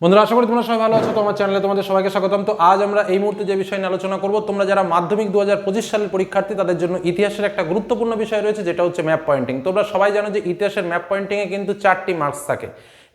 বন্ধুরা, আশা করি তোমরা সবাই ভালো আছো তোমার চ্যানেলে তোমাদের সবাইকে স্বাগতম। তো আজ আমরা এই মুহূর্তে যে বিষয় নিয়ে আলোচনা করব, তোমরা যারা মাধ্যমিক দু হাজার পঁচিশ সালের পরীক্ষার্থী, তাদের জন্য ইতিহাসের একটা গুরুত্বপূর্ণ বিষয় রয়েছে, যেটা হচ্ছে ম্যাপ পয়েন্টিং তোমরা সবাই জানো যে ইতিহাসের ম্যাপ পয়েন্টিংয়ে কিন্তু চারটি মার্কস থাকে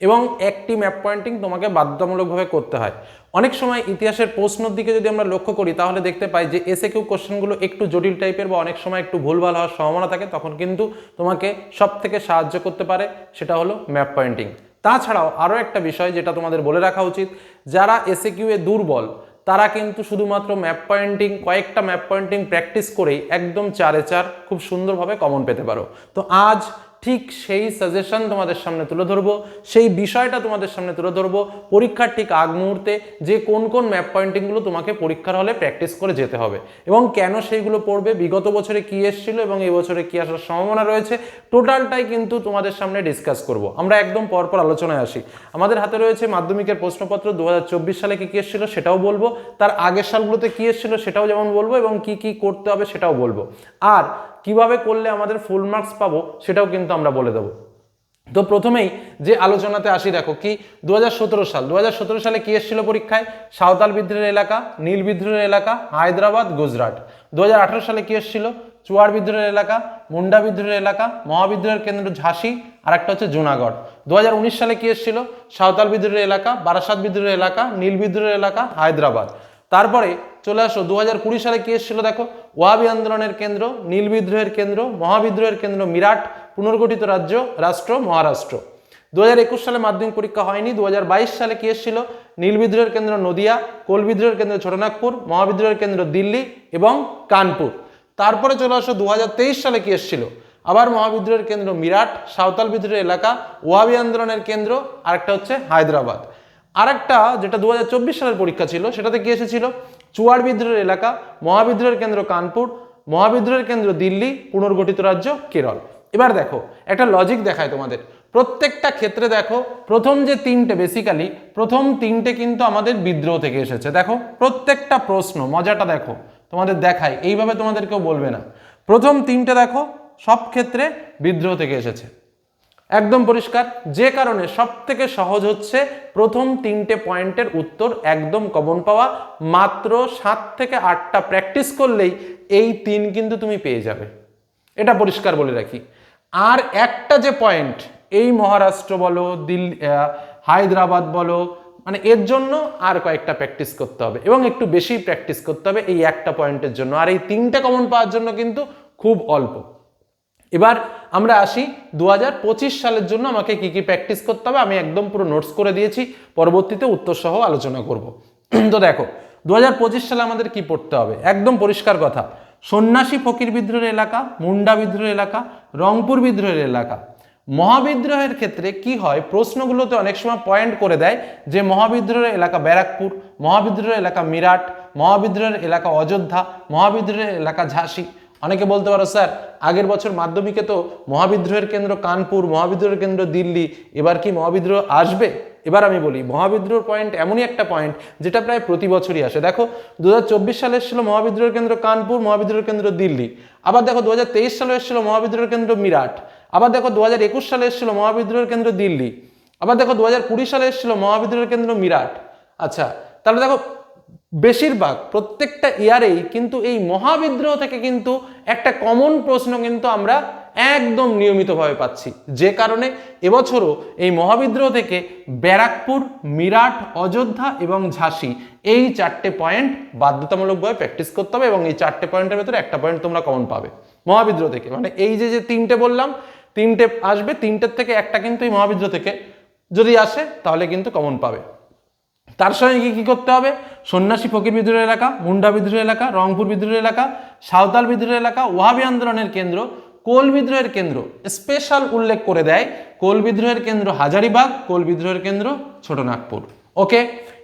এবং একটি ম্যাপ পয়েন্টিং তোমাকে বাধ্যতামূলকভাবে করতে হয়। অনেক সময় ইতিহাসের প্রশ্নর দিকে যদি আমরা লক্ষ্য করি, তাহলে দেখতে পাই যে এসে কিউ কোশ্চেনগুলো একটু জটিল টাইপের বা অনেক সময় একটু ভুলভাল হওয়ার সম্ভাবনা থাকে, তখন কিন্তু তোমাকে সব থেকে সাহায্য করতে পারে, সেটা হলো ম্যাপ পয়েন্টিং তাছাড়াও আরও একটা বিষয় যেটা তোমাদের বলে রাখা উচিত, যারা এসে কিউএ দুর্বল, তারা কিন্তু শুধুমাত্র ম্যাপ পয়েন্টিং কয়েকটা ম্যাপ পয়েন্টিং প্র্যাকটিস করেই একদম চারে চার খুব সুন্দরভাবে কমন পেতে পারো। তো আজ ঠিক সেই সাজেশন তোমাদের সামনে তুলে ধরবো, সেই বিষয়টা তোমাদের সামনে তুলে ধরবো, পরীক্ষার ঠিক আগ মুহূর্তে যে কোন কোন ম্যাপ পয়েন্টিংগুলো তোমাকে পরীক্ষার হলে প্র্যাকটিস করে যেতে হবে এবং কেন সেইগুলো পড়বে, বিগত বছরে কি এসেছিল এবং এই বছরে কি আসার সম্ভাবনা রয়েছে টোটালটাই কিন্তু তোমাদের সামনে ডিসকাস করব। আমরা একদম পরপর আলোচনায় আসি। আমাদের হাতে রয়েছে মাধ্যমিকের প্রশ্নপত্র দু হাজার চব্বিশ সালে কি কী এসেছিল সেটাও বলব, তার আগের সালগুলোতে কি এসেছিল সেটাও যেমন বলব এবং কি কি করতে হবে সেটাও বলব। আর কীভাবে করলে আমাদের ফুল মার্কস পাবো সেটাও কিন্তু আমরা বলে দেবো। তো প্রথমেই যে আলোচনাতে আসি, দেখো কি দু হাজার সতেরো সাল দু হাজার সতেরো সালে কি এসেছিল পরীক্ষায়? সাঁওতাল বিদ্রোহের এলাকা, নীল বিদ্রোহের এলাকা, হায়দ্রাবাদ, গুজরাট। দু হাজার আঠেরো সালে কি এসেছিল? চুয়ার বিদ্রোহের এলাকা, মুন্ডা বিদ্রোহের এলাকা, মহাবিদ্রোহের কেন্দ্র ঝাঁসি আর একটা হচ্ছে জুনাগড়। দু হাজার উনিশ সালে কি এসেছিল? সাঁওতাল বিদ্রোহের এলাকা, বারাসাত বিদ্রোহের এলাকা, নীল বিদ্রোহের এলাকা, হায়দ্রাবাদ। তারপরে চলে আসো দু কুড়ি সালে কি এসেছিল দেখো, ওয়াবি আন্দোলনের কেন্দ্র, নীল বিদ্রোহের কেন্দ্র, মহাবিদ্রোহের কেন্দ্র, মিরাট, পুনর্গঠিত রাজ্য, রাষ্ট্র, মহারাষ্ট্র। দু হাজার একুশ সালে মাধ্যমিক পরীক্ষা হয়নি দু হাজার বাইশ সালে কি এসেছিল নীল বিদ্রোহের কেন্দ্র নদিয়া, কোল বিদ্রোহের কেন্দ্র ছোটনাগপুর মহাবিদ্রোহের কেন্দ্র দিল্লি এবং কানপুর। তারপরে চলে আসো দু হাজার তেইশ সালে কি এসেছিল আবার মহাবিদ্রোহের কেন্দ্র মিরাট, সাঁওতাল বিদ্রোহের এলাকা, ওয়াবি আন্দোলনের কেন্দ্র, আরেকটা হচ্ছে হায়দ্রাবাদ। আরেকটা যেটা দু হাজার চব্বিশ সালের পরীক্ষা ছিল, সেটাতে কি এসেছিল? চুয়ার বিদ্রোহের এলাকা, মহাবিদ্রোহের কেন্দ্র কানপুর, মহাবিদ্রোহের কেন্দ্র দিল্লি, পুনর্গঠিত রাজ্য কেরল। এবার দেখো, একটা লজিক দেখায় তোমাদের। প্রত্যেকটা ক্ষেত্রে দেখো, প্রথম যে তিনটে বেসিক্যালি প্রথম তিনটে কিন্তু আমাদের বিদ্রোহ থেকে এসেছে। দেখো, প্রত্যেকটা প্রশ্ন, মজাটা দেখো, তোমাদের দেখায়। এইভাবে তোমাদের কেউ বলবে না। প্রথম তিনটে দেখো, সব ক্ষেত্রে বিদ্রোহ থেকে এসেছে। একদম পরিষ্কার। যে কারণে সব থেকে সহজ হচ্ছে প্রথম তিনটে পয়েন্টের উত্তর একদম কমন পাওয়া। মাত্র সাত থেকে আটটা প্র্যাকটিস করলেই এই তিন কিন্তু তুমি পেয়ে যাবে। এটা পরিষ্কার বলে রাখি। আর একটা যে পয়েন্ট এই মহারাষ্ট্র বলো দিল্লি হায়দ্রাবাদ বলো মানে এর জন্য আর কয়েকটা প্র্যাকটিস করতে হবে এবং একটু বেশি প্র্যাকটিস করতে হবে এই একটা পয়েন্টের জন্য। আর এই তিনটে কমন পাওয়ার জন্য কিন্তু খুব অল্প। এবার আমরা আসি দু হাজার পঁচিশ সালের জন্য আমাকে কি কি প্র্যাকটিস করতে হবে, আমি একদম পুরো নোটস করে দিয়েছি, পরবর্তীতে উত্তর সহ আলোচনা করব। তো দেখো দু হাজার পঁচিশ সালে আমাদের কি পড়তে হবে? একদম পরিষ্কার কথা, সন্ন্যাসী ফকির বিদ্রোহের এলাকা, মুন্ডা বিদ্রোহের এলাকা, রংপুর বিদ্রোহের এলাকা। মহাবিদ্রোহের ক্ষেত্রে কি হয়, প্রশ্নগুলোতে অনেক সময় পয়েন্ট করে দেয় যে মহাবিদ্রোহের এলাকা ব্যারাকপুর, মহাবিদ্রোহের এলাকা মিরাট, মহাবিদ্রোহের এলাকা অযোধ্যা, মহাবিদ্রোহের এলাকা ঝাঁসি। অনেকে বলতে পারো, স্যার, আগের বছর মাধ্যমিকে তো মহাবিদ্রোহের কেন্দ্র কানপুর, মহাবিদ্রোহের কেন্দ্র দিল্লি, এবার কি মহাবিদ্রোহ আসবে? এবার আমি বলি, মহাবিদ্রোহ পয়েন্ট এমনই একটা পয়েন্ট যেটা প্রায় প্রতি বছরই আসে। দেখো, দুহাজার চব্বিশ সালে এসেছিল মহাবিদ্রোহের কেন্দ্র কানপুর, মহাবিদ্রোহের কেন্দ্র দিল্লি। আবার দেখো দু হাজার তেইশ সালে এসেছিল মহাবিদ্রোহের কেন্দ্র মিরাট। আবার দেখো দু একুশ সালে এসেছিল মহাবিদ্রোহের কেন্দ্র দিল্লি। আবার দেখো দু হাজার কুড়ি সালে এসেছিল মহাবিদ্রোহের কেন্দ্র মিরাট। আচ্ছা তাহলে দেখো বেশিরভাগ, প্রত্যেকটা ইয়ারেই কিন্তু এই মহাবিদ্রোহ থেকে কিন্তু একটা কমন প্রশ্ন কিন্তু আমরা একদম নিয়মিতভাবে পাচ্ছি। যে কারণে এবছরও এই মহাবিদ্রোহ থেকে ব্যারাকপুর, মিরাট, অযোধ্যা এবং ঝাঁসি এই চারটে পয়েন্ট বাধ্যতামূলকভাবে প্র্যাকটিস করতে হবে এবং এই চারটে পয়েন্টের ভেতরে একটা পয়েন্ট তোমরা কমন পাবে। মহাবিদ্রোহ থেকে। মানে এই যে যে তিনটে বললাম, তিনটে আসবে, তিনটের থেকে একটা কিন্তু এই মহাবিদ্রোহ থেকে যদি আসে তাহলে কিন্তু কমন পাবে। তার সঙ্গে কি কি করতে হবে? সন্ন্যাসী ফকির বিদ্রোহ এলাকা মুন্ডা বিদ্রোহ এলাকা, রংপুর বিদ্রোহ এলাকা, সাঁওতাল বিদ্রোহ এলাকা, ওয়াহাবি আন্দোলনের কেন্দ্র, কোল বিদ্রোহের কেন্দ্র। স্পেশাল উল্লেখ করে দেয় কোল বিদ্রোহের কেন্দ্র হাজারিবাগ, কোল বিদ্রোহের কেন্দ্র ছোটনাগপুর। ওকে?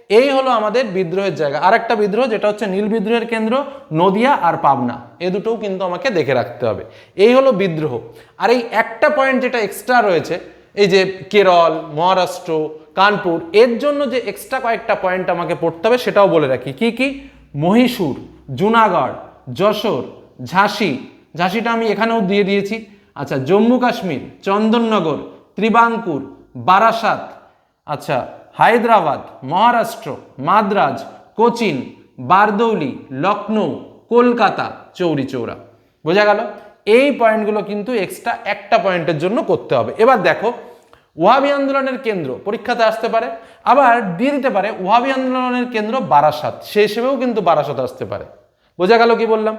এই হলো আমাদের বিদ্রোহের জায়গা। আর একটা বিদ্রোহ যেটা হচ্ছে নীল বিদ্রোহের কেন্দ্র, নদিয়া আর পাবনা। এ দুটোও কিন্তু আমাকে দেখে রাখতে হবে। এই হলো বিদ্রোহ। আর এই একটা পয়েন্ট যেটা এক্সট্রা রয়েছে, এই যে কেরল, মহারাষ্ট্র কানপুর। এর জন্য যে এক্সট্রা কয়েকটা পয়েন্ট আমাকে পড়তে হবে, সেটাও বলে রাখি। কি কি? মহীশূর, জুনাগড়, যশোর, ঝাঁসি। ঝাঁসিটা আমি এখানেও দিয়ে দিয়েছি। আচ্ছা জম্মু কাশ্মীর, চন্দননগর, ত্রিবাঙ্কুর, বারাসাত। আচ্ছা হায়দ্রাবাদ, মহারাষ্ট্র, মাদ্রাজ, কোচিন, বারদৌলি লখনৌ কলকাতা, চৌরি চৌরা। বোঝা গেল? এই পয়েন্টগুলো কিন্তু এক্সট্রা একটা পয়েন্টের জন্য করতে হবে। এবার দেখো ওয়াবি আন্দোলনের কেন্দ্র পরীক্ষাতে আসতে পারে, আবার দিয়ে দিতে পারে ওয়াবি আন্দোলনের কেন্দ্র বারাসাত, সে হিসেবেও কিন্তু বারাসাত আসতে পারে। বোঝা গেল কি বললাম?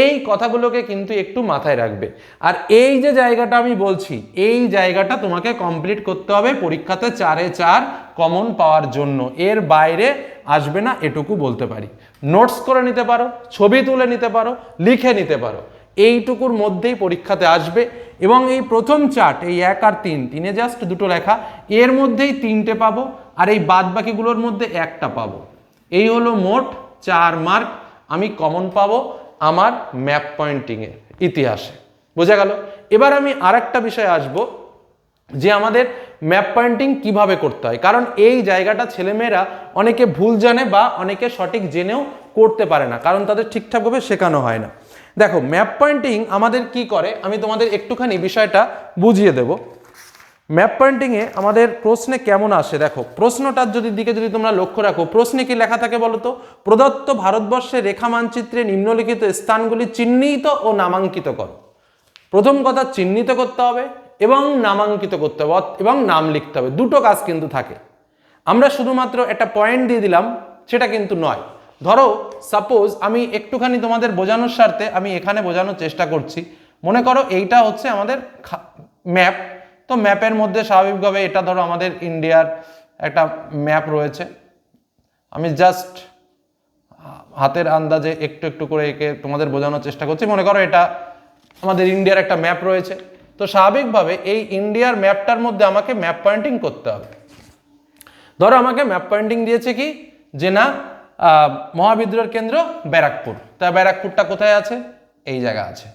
এই কথাগুলোকে কিন্তু একটু মাথায় রাখবে। আর এই যে জায়গাটা আমি বলছি, এই জায়গাটা তোমাকে কমপ্লিট করতে হবে পরীক্ষাতে চারে চার কমন পাওয়ার জন্য। এর বাইরে আসবে না, এটুকু বলতে পারি। নোটস করে নিতে পারো, ছবি তুলে নিতে পারো, লিখে নিতে পারো। এইটুকুর মধ্যেই পরীক্ষাতে আসবে এবং এই প্রথম চার্ট, এই এক আর তিন, তিনে জাস্ট দুটো লেখা, এর মধ্যেই তিনটে পাবো আর এই বাদ বাকিগুলোর মধ্যে একটা পাবো। এই হলো মোট চার মার্ক আমি কমন পাবো আমার ম্যাপ পয়েন্টিংয়ের ইতিহাসে। বোঝা গেল? এবার আমি আরেকটা বিষয়ে আসব যে আমাদের ম্যাপ পয়েন্টিং কীভাবে করতে হয়, কারণ এই জায়গাটা ছেলেমেয়েরা অনেকে ভুল জানে বা অনেকে সঠিক জেনেও করতে পারে না, কারণ তাদের ঠিকঠাকভাবে শেখানো হয় না। দেখো ম্যাপ পয়েন্টিং আমাদের কি করে? আমি তোমাদের একটুখানি বিষয়টা বুঝিয়ে দেব। ম্যাপ পয়েন্টিংয়ে আমাদের প্রশ্নে কেমন আসে? দেখো, প্রশ্নটার যদি দিকে যদি তোমরা লক্ষ্য রাখো, প্রশ্নে কি লেখা থাকে বলো তো? প্রদত্ত ভারতবর্ষের রেখা মানচিত্রে নিম্নলিখিত স্থানগুলি চিহ্নিত ও নামাঙ্কিত করো। প্রথম কথা, চিহ্নিত করতে হবে এবং নামাঙ্কিত করতে হবে, এবং নাম লিখতে হবে। দুটো কাজ কিন্তু থাকে। আমরা শুধুমাত্র একটা পয়েন্ট দিয়ে দিলাম, সেটা কিন্তু নয়। ধরো সাপোজ আমি একটুখানি তোমাদের বোঝানোর স্বার্থে আমি এখানে বোঝানোর চেষ্টা করছি। মনে করো এইটা হচ্ছে আমাদের ম্যাপ তো ম্যাপের মধ্যে স্বাভাবিকভাবে এটা ধরো আমাদের ইন্ডিয়ার একটা ম্যাপ রয়েছে। আমি জাস্ট হাতের আন্দাজে একটু একটু করে একে তোমাদের বোঝানোর চেষ্টা করছি। মনে করো এটা আমাদের ইন্ডিয়ার একটা ম্যাপ রয়েছে। তো স্বাভাবিকভাবে এই ইন্ডিয়ার ম্যাপটার মধ্যে আমাকে ম্যাপ পয়েন্টিং করতে হবে। ধরো আমাকে ম্যাপ পয়েন্টিং দিয়েছে কি? যে না মহাবিদ্রোহের কেন্দ্র ব্যারাকপুর। তা ব্যারাকপুরটা কোথায় আছে? এই জায়গা আছে।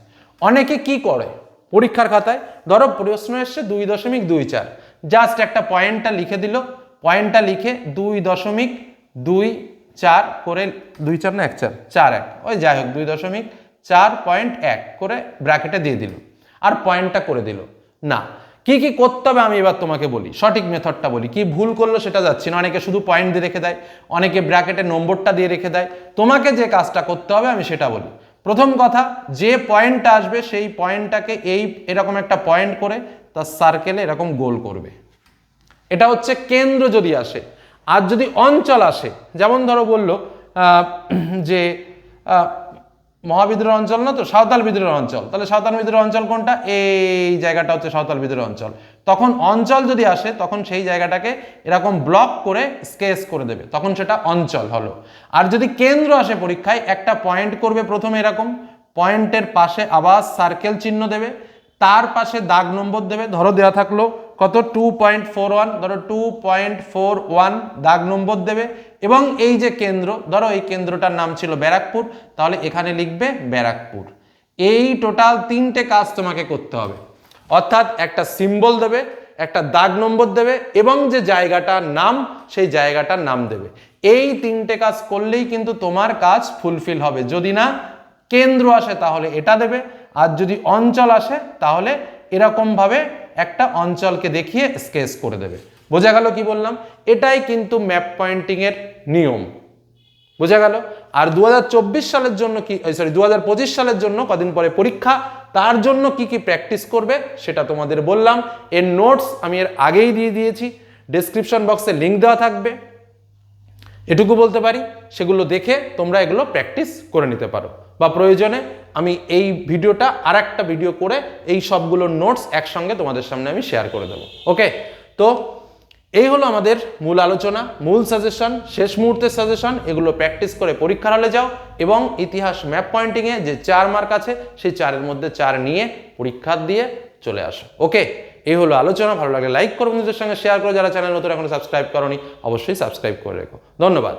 অনেকে কি করে? পরীক্ষার খাতায় ধরো প্রশ্ন এসছে দুই দশমিক দুই চার। জাস্ট একটা পয়েন্টটা লিখে দিল। পয়েন্টটা লিখে দুই দশমিক দুই চার করে দুই চার না এক চার? চার এক। ওই যাই হোক দুই দশমিক চার পয়েন্ট এক করে ব্র্যাকেটে দিয়ে দিল। আর পয়েন্টটা করে দিল। না কি কি করতে হবে আমি এবার তোমাকে বলি, সঠিক মেথডটা বলি। কি ভুল করল সেটা যাচ্ছি না, অনেকে শুধু পয়েন্ট দিয়ে রেখে দেয়, অনেকে ব্র্যাকেটে নম্বরটা দিয়ে রেখে দেয়। তোমাকে যে কাজটা করতে হবে আমি সেটা বলি। প্রথম কথা, যে পয়েন্টটা আসবে সেই পয়েন্টটাকে এই এরকম একটা পয়েন্ট করে তার সার্কেলে এরকম গোল করবে। এটা হচ্ছে কেন্দ্র যদি আসে, আর যদি অঞ্চল আসে, যেমন ধরো বলল যে মহাবিদ্রোহ অঞ্চল না তো? সাঁওতাল বিদ্রোহ অঞ্চল। তাহলে সাঁওতাল বিদ্রোহ অঞ্চল কোনটা? এই জায়গাটা হচ্ছে সাঁওতাল বিদ্রোহ অঞ্চল। তখন অঞ্চল যদি আসে, তখন সেই জায়গাটাকে এরকম ব্লক করে স্কেচ করে দেবে। তখন সেটা অঞ্চল হলো। আর যদি কেন্দ্র আসে পরীক্ষায়, একটা পয়েন্ট করবে প্রথমে এরকম। পয়েন্টের পাশে আবার সার্কেল চিহ্ন দেবে। তার পাশে দাগ নম্বর দেবে। ধরো দেওয়া থাকল কত? টু পয়েন্ট ফোর ওয়ান ধরো টু পয়েন্ট ফোর ওয়ান দাগ নম্বর দেবে। এবং এই যে কেন্দ্র, ধরো এই কেন্দ্রটার নাম ছিল ব্যারাকপুর, তাহলে এখানে লিখবে ব্যারাকপুর। এই টোটাল তিনটে কাজ তোমাকে করতে হবে। অর্থাৎ একটা সিম্বল দেবে, একটা দাগ নম্বর দেবে, এবং যে জায়গাটার নাম, সেই জায়গাটার নাম দেবে। এই তিনটে কাজ করলেই কিন্তু তোমার কাজ ফুলফিল হবে। যদি না, কেন্দ্র আসে তাহলে এটা দেবে, আর যদি অঞ্চল আসে তাহলে এরকমভাবে একটা অঞ্চলকে দেখিয়ে স্কেচ করে দেবে। বোঝা গেল কি বললাম? এটাই কিন্তু ম্যাপ পয়েন্টিংয়ের নিয়ম। বোঝা গেল? আর দু হাজার চব্বিশ সালের জন্য কি সরি দুহাজার পঁচিশ সালের জন্য কদিন পরে পরীক্ষা, তার জন্য কি কি প্র্যাকটিস করবে সেটা তোমাদের বললাম। এর নোটস আমি এর আগেই দিয়ে দিয়েছি। ডেসক্রিপশন বক্সে লিঙ্ক দেওয়া থাকবে। এটুকু বলতে পারি, সেগুলো দেখে তোমরা এগুলো প্র্যাকটিস করে নিতে পারো। বা প্রয়োজনে আমি এই ভিডিওটা আর একটা ভিডিও করে এই সবগুলো নোটস একসঙ্গে তোমাদের সামনে আমি শেয়ার করে দেবো। ওকে তো এই হলো আমাদের মূল আলোচনা, মূল সাজেশন শেষ মুহূর্তের সাজেশন এগুলো প্র্যাকটিস করে পরীক্ষার হলে যাও এবং ইতিহাস ম্যাপ পয়েন্টিংয়ে যে চার মার্ক আছে, সেই চারের মধ্যে চার নিয়ে পরীক্ষা দিয়ে চলে আসো। ওকে এই হলো আলোচনা, ভালো লাগলে লাইক করো বন্ধুদের সঙ্গে শেয়ার করো। যারা চ্যানেল নতুন এখনও সাবস্ক্রাইব করনি, অবশ্যই সাবস্ক্রাইব করে রেখো। ধন্যবাদ।